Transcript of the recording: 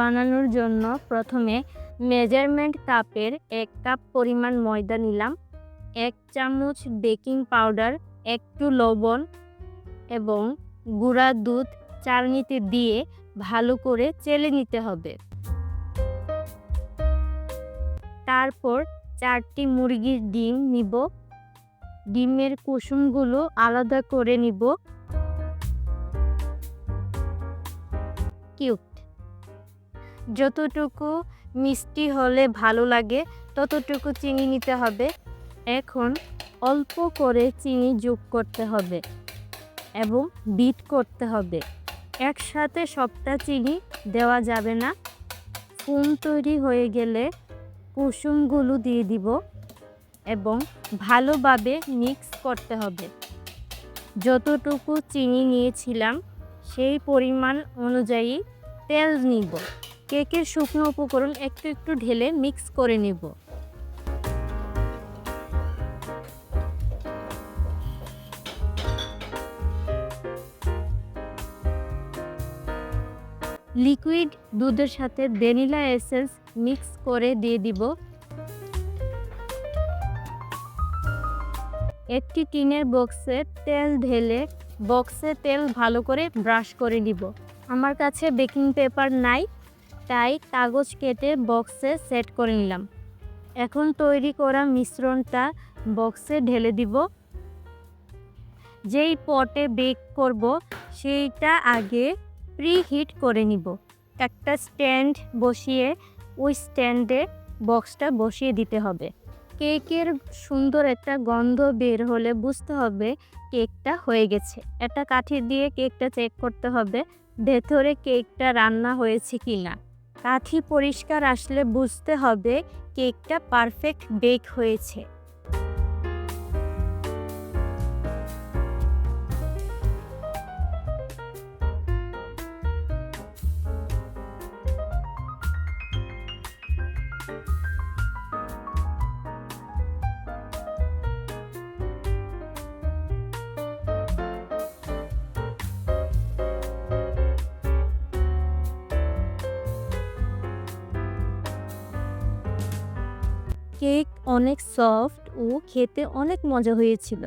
বানানোর জন্য প্রথমে মেজারমেন্ট কাপের এক কাপ পরিমাণ ময়দা নিলাম, এক চামচ বেকিং পাউডার একটু লবণ এবং গুঁড়া দুধ চালনিতে দিয়ে ভালো করে চেলে নিতে হবে। তারপর চারটি মুরগির ডিম নিব, ডিমের কুসুমগুলো আলাদা করে নিব। কিউট যতটুকু মিষ্টি হলে ভালো লাগে, ততটুকু চিনি নিতে হবে। এখন অল্প করে চিনি যোগ করতে হবে এবং বিট করতে হবে। একসাথে সবটা চিনি দেওয়া যাবে না। ফুম তৈরি হয়ে গেলে কুসুমগুলো দিয়ে দিব এবং ভালোভাবে মিক্স করতে হবে। যতটুকু চিনি নিয়েছিলাম, সেই পরিমাণ অনুযায়ী তেল নিব। কেকের শুকনো উপকরণ একটু একটু ঢেলে মিক্স করে নেব। লিকুইড দুধের সাথে ভ্যানিলা এসেন্স মিক্স করে দিয়ে দিব। একটি টিনের বক্সে তেল ঢেলে বক্সে তেল ভালো করে ব্রাশ করে নিব। আমার কাছে বেকিং পেপার নাই। তাই কাগজ কেটে বক্সে সেট করে নিলাম। এখন তৈরি করা মিশ্রণটা বক্সে ঢেলে দিব। যেই পটে বেক করব, সেইটা আগে প্রি হিট করে নিব। একটা স্ট্যান্ড বসিয়ে ওই স্ট্যান্ডে বক্সটা বসিয়ে দিতে হবে। কেকের সুন্দর একটা গন্ধ বের হলে বুঝতে হবে কেকটা হয়ে গেছে। একটা কাঠি দিয়ে কেকটা চেক করতে হবে, ভেতরে কেকটা রান্না হয়েছে কি না কাঠি পরিষ্কার আসলে বুঝতে হবে কেকটা পারফেক্ট বেক হয়েছে। কেক অনেক সফট ও খেতে অনেক মজা হয়েছিল।